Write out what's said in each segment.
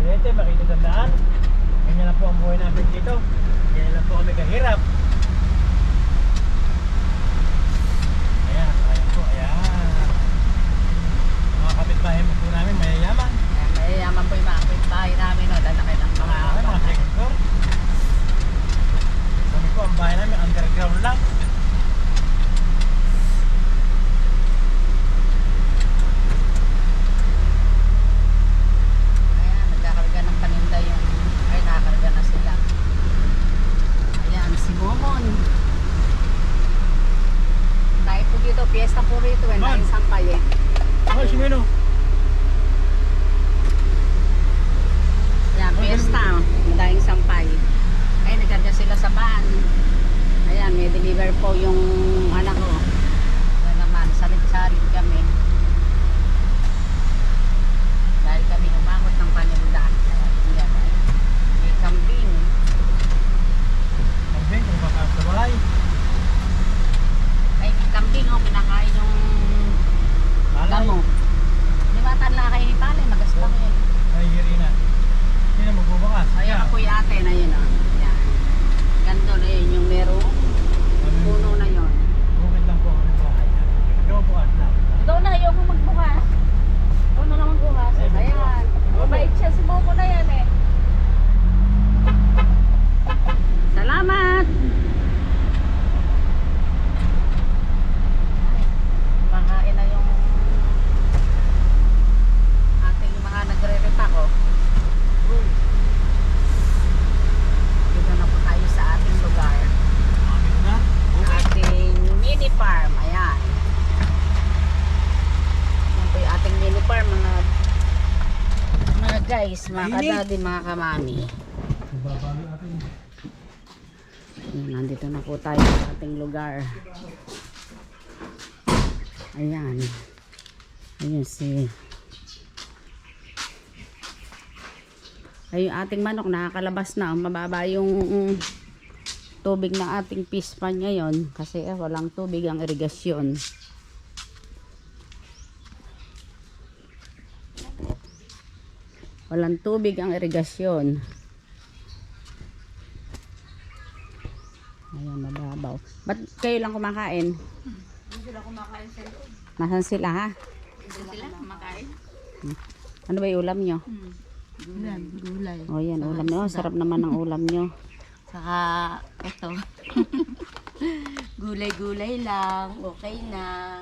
oh. Mababa ang daan. Ganyan lang po ang buhay namin dito. Ganyan lang po kami kahirap. Ayan, ayan po, ayan. Mga kapitbahay mo po namin, mayayaman. Ayan, mayayaman po yung mga bahay namin. No? Lalaki ng mga Ay, mga second floor. Kami po, ang bahay namin, underground lang. Ayan, nagkakarga ng paninda yung... Ay, nakakarga na sila. Ayan, si Momon. Dahil po rito. Eh, Man. dahil sampay eh. Ay, si Mino. Ayan, piyesta. Dahil sampay. Ay, nagkarga sila sa van. Ayan, may deliver po yung anak ko. Ayan naman, salit-salit kami. Dahil kami umahot ng paninda. Ayan, ayan, ayan. May kambing. Ang bing, kung baka sa balay. May kambing oh, pinakain yung Balay. damo. Di ba tan nakakain ni Pale, magaspang yun. Ay, Irina. Hindi na magbubukas. Ayun ako yung ate na yun oh. Yan. Ganto na yun yung mero. Puno na yun. Bukit lang po ang aming bahay. Ikaw po, at lang. Ikaw na, ayoko magbukas. Ikaw na lang magbukas. Ay, Ayan. Mabait siya, si Momo na yan eh. Salamat! Makain na yung ating mga nagre-repack oh. Dito na po tayo sa ating lugar. Amin na. Sa ating mini farm. Ayan. Yan po yung ating mini farm mga mga guys, mga kadadi, mga kamami. Nandito na po tayo sa ating lugar. Ayan. Ayan si Ay, yung ating manok nakakalabas na. Mababa yung mm, tubig ng ating fish pan ngayon kasi eh, walang tubig ang irigasyon. Walang tubig ang irigasyon. Ayan, mababaw. Ba't kayo lang kumakain? Hindi sila kumakain sa loob. Nasaan sila ha? Hindi sila kumakain. Ano ba yung ulam nyo? Yan, gulay. O yan, ulam nyo. Sarap naman ng ulam nyo. Saka, ito. Gulay-gulay lang. Okay na.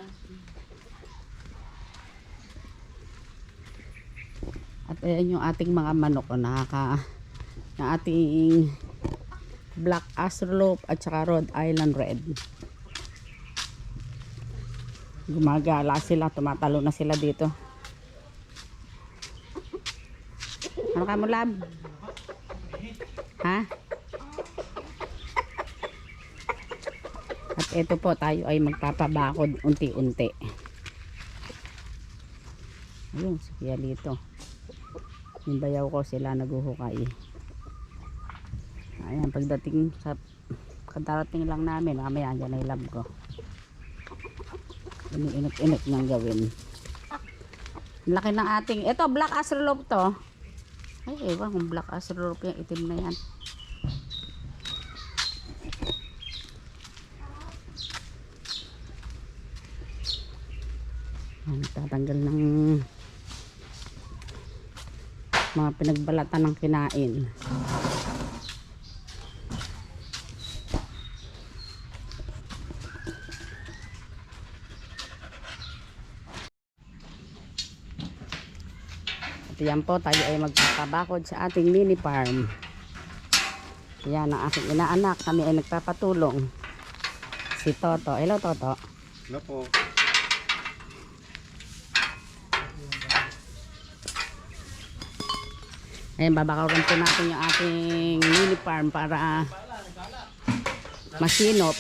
At ayan yung ating mga manok. O, nakaka... Na ating Black Astrolope at saka Rhode Island Red. Gumagala sila. Tumatalo na sila dito. Ano ka mo, lab? Ha? At ito po, tayo ay magpapabakod unti-unti. Ayun, si Kuya Lito. Yung bayaw ko sila naguhukay. Ayan, pagdating sa Kadarating lang namin. Mamaya dyan ay lab ko. Iniinit-init niyang gawin. Laki ng ating... Ito, black astrolope to. Ay, ewan kung black astrolope yung itim na yan. Ayan, tatanggal ng mga pinagbalatan ng kinain. At yan po, tayo ay magpapabakod sa ating mini farm. Yan ang aking inaanak. Kami ay nagpapatulong. Si Toto. Hello, Toto. Ano po? Ayan, babakawan po natin yung ating mini farm para masinop.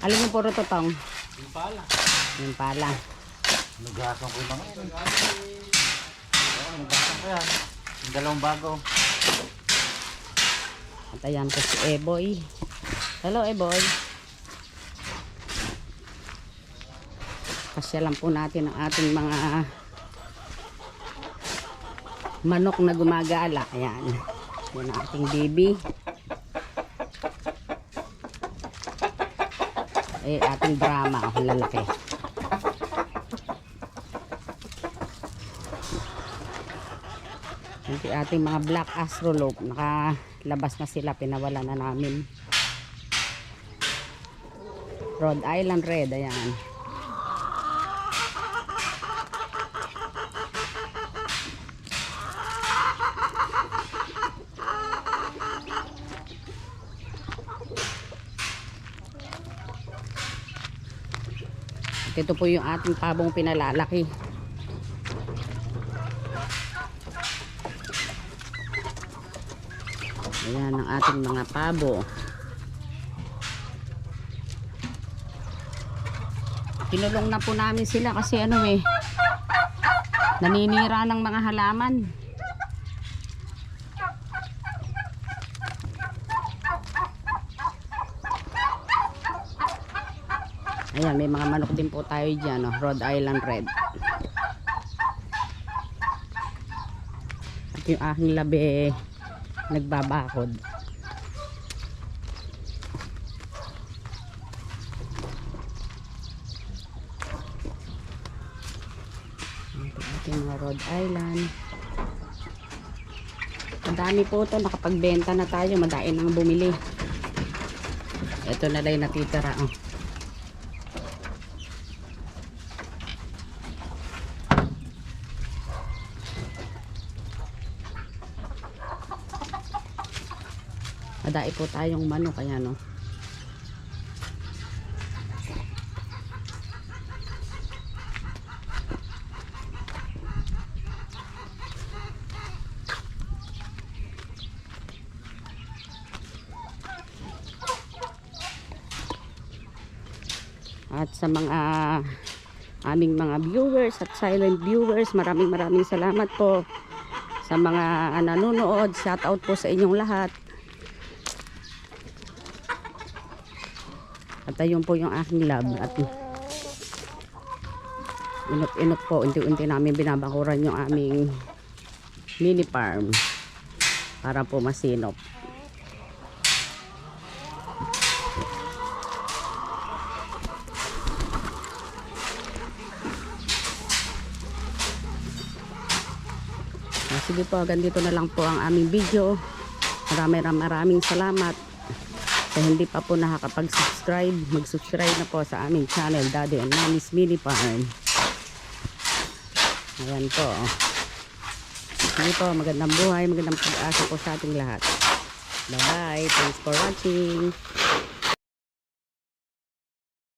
Alin yung puro totong? Yung pala. Yung pala. Nugasan ko yung mga yan. Nugasan ko yan. Yung dalawang bago. At ayan po si Eboy. Hello, Eboy. Pasya lang po natin ang ating mga manok na gumagala. Ayan. Yan ang ating baby. Eh, ating drama. Ang lalaki. Yung ating mga black astrolope. Nakalabas na sila. Pinawala na namin. Rhode Island Red. Ayan. At ito po yung ating pabong pinalalaki. Ayan ang ating mga pabo. Kinulong na po namin sila kasi ano eh, naninira ng mga halaman. Ayan, may mga manok din po tayo dyan, oh, Rhode Island Red. At yung aking labi, nagbabakod. Ating mga Rhode Island. Madami po ito. Nakapagbenta na tayo. Madain nang bumili. Ito na lang natitira. Oh. Madai po tayong manok. Kaya no. At sa mga aming mga viewers at silent viewers, maraming maraming salamat po sa mga nanonood. Shout out po sa inyong lahat. At ayun po yung aking lab. At inot-inot po, unti-unti namin binabakuran yung aming mini farm para po masinop. Ah, Sige po, hanggang dito na lang po ang aming video. Maraming maraming salamat. Sa hindi pa po nakakapag-subscribe, mag-subscribe na po sa aming channel, Daddy and Mommy's Mini Farm. Ayan po. Sige po, magandang buhay, magandang pag-asa po sa ating lahat. Bye-bye. Thanks for watching.